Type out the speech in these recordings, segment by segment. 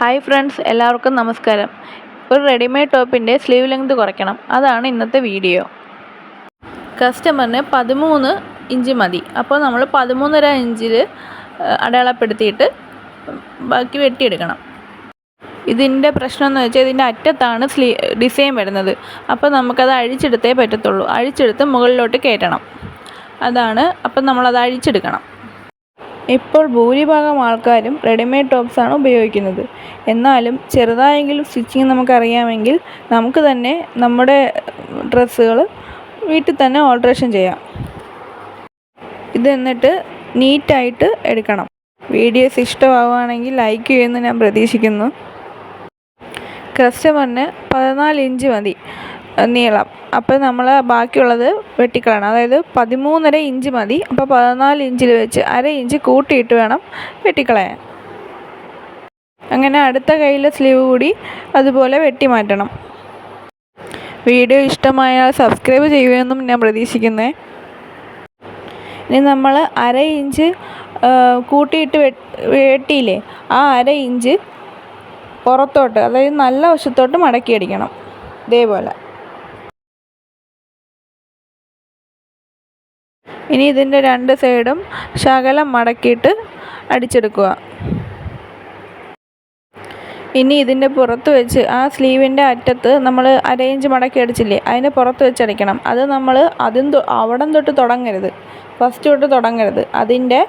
Hi friends എല്ലാവർക്കും നമസ്കാരം. ഒരു റെഡിമെയ്ഡ് ടോപ്പിന്റെ സ്ലീവ് ലെങ്ത് കുറയ്ക്കണം. അതാണ് ഇന്നത്തെ വീഡിയോ. കസ്റ്റമറിന് പതിമൂന്ന് ഇഞ്ച് മതി. അപ്പോൾ നമ്മൾ പതിമൂന്നര ഇഞ്ചിൽ അടയാളപ്പെടുത്തിയിട്ട് ബാക്കി വെട്ടിയെടുക്കണം. ഇതിന്റെ പ്രശ്നം എന്ന് വെച്ചാൽ ഇതിന്റെ അറ്റത്താണ് സ്ലീ ഡിസൈൻ വരുന്നത്. അപ്പോൾ നമുക്കത് അഴിച്ചെടുത്തേ പറ്റത്തുള്ളൂ. അഴിച്ചെടുത്ത് മുകളിലോട്ട് കയറ്റണം. അതാണ് അപ്പം നമ്മളത് അഴിച്ചെടുക്കണം. ഇപ്പോൾ ഭൂരിഭാഗം ആൾക്കാരും റെഡിമെയ്ഡ് ടോപ്സാണ് ഉപയോഗിക്കുന്നത്. എന്നാലും ചെറുതായെങ്കിലും സ്റ്റിച്ചിങ് നമുക്കറിയാമെങ്കിൽ നമുക്ക് തന്നെ നമ്മുടെ ഡ്രസ്സുകൾ വീട്ടിൽ തന്നെ ഓൾട്രേഷൻ ചെയ്യാം. ഇത് എന്നിട്ട് നീറ്റായിട്ട് എടുക്കണം. വീഡിയോസ് ഇഷ്ടമാവുകയാണെങ്കിൽ ലൈക്ക് ചെയ്യുമെന്ന് ഞാൻ പ്രതീക്ഷിക്കുന്നു. കസ്റ്റമറിന് പതിനാല് ഇഞ്ച് മതി. നീളം. അപ്പോൾ നമ്മൾ ബാക്കിയുള്ളത് വെട്ടിക്കളയണം. അതായത് പതിമൂന്നര ഇഞ്ച് മതി. അപ്പോൾ പതിനാല് ഇഞ്ചിൽ വെച്ച് അര ഇഞ്ച് കൂട്ടിയിട്ട് വേണം വെട്ടിക്കളയാൻ. അങ്ങനെ അടുത്ത കയ്യിലെ സ്ലീവ് കൂടി അതുപോലെ വെട്ടി മാറ്റണം. വീഡിയോ ഇഷ്ടമായാൽ സബ്സ്ക്രൈബ് ചെയ്യുമെന്നും ഞാൻ പ്രതീക്ഷിക്കുന്നേ. ഇനി നമ്മൾ അര ഇഞ്ച് കൂട്ടിയിട്ട് വെട്ടിയില്ലേ? ആ അര ഇഞ്ച് പുറത്തോട്ട് അതായത് നല്ല വശത്തോട്ട് മടക്കിയടിക്കണം. ഇതേപോലെ. ഇനി ഇതിന്റെ രണ്ട് സൈഡും ശകലം മടക്കിയിട്ട് അടിച്ചെടുക്കുക. ഇനി ഇതിന്റെ പുറത്ത് വെച്ച് ആ സ്ലീവിന്റെ അറ്റത്ത് നമ്മൾ അരയിഞ്ച് മടക്കി അടിച്ചില്ലേ അതിന്റെ പുറത്ത് വെച്ച് അടിക്കണം. അത് നമ്മൾ അതിന് അവിടം തൊട്ട് തുടങ്ങരുത്. ഫസ്റ്റ് തൊട്ട് തുടങ്ങരുത്. അതിന്റെ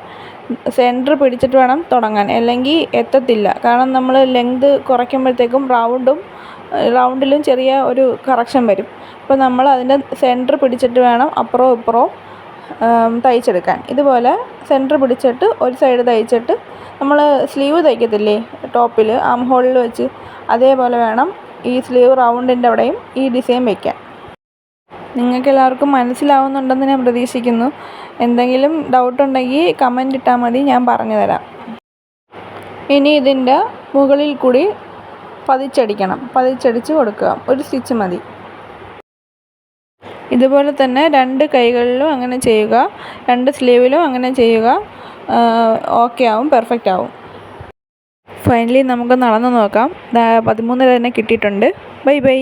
സെന്റർ പിടിച്ചിട്ട് വേണം തുടങ്ങാൻ. അല്ലെങ്കിൽ എത്തത്തില്ല. കാരണം നമ്മൾ ലെങ്ത് കുറയ്ക്കുമ്പോഴത്തേക്കും റൗണ്ടും റൗണ്ടിലും ചെറിയ ഒരു കറക്ഷൻ വരും. അപ്പോൾ നമ്മൾ അതിന്റെ സെന്റർ പിടിച്ചിട്ട് വേണം അപ്പുറവും ഇപ്പുറവും തയ്ച്ചെടുക്കാൻ. ഇതുപോലെ സെന്റർ പിടിച്ചിട്ട് ഒരു സൈഡ് തയ്ച്ചിട്ട് നമ്മൾ സ്ലീവ് തയ്ക്കത്തില്ലേ? ടോപ്പിൽ ആം ഹോളിൽ വെച്ച്. അതേപോലെ വേണം ഈ സ്ലീവ് റൗണ്ടിന്റെ അവിടെയും ഈ ഡിസൈൻ വയ്ക്കാൻ നിങ്ങൾക്ക് എല്ലാവർക്കും മനസ്സിലാവുന്നുണ്ടെന്ന് ഞാൻ പ്രതീക്ഷിക്കുന്നു. എന്തെങ്കിലും ഡൗട്ട് ഉണ്ടെങ്കിൽ കമന്റ് ഇട്ടാൽ മതി ഞാൻ പറഞ്ഞു തരാം. ഇനി ഇതിന്റെ മുകളിൽ കൂടി പതിച്ചടിക്കണം. പതിച്ചടിച്ച് കൊടുക്കുക. ഒരു സ്റ്റിച്ച് മതി. ഇതുപോലെ തന്നെ രണ്ട് കൈകളിലും അങ്ങനെ ചെയ്യുക രണ്ട് സ്ലീവിലും അങ്ങനെ ചെയ്യുക ഓക്കെ ആവും പെർഫെക്റ്റ് ആവും. ഫൈനലി നമുക്ക് നടന്ന് നോക്കാം. പതിമൂന്നര തന്നെ കിട്ടിയിട്ടുണ്ട്. Bye bye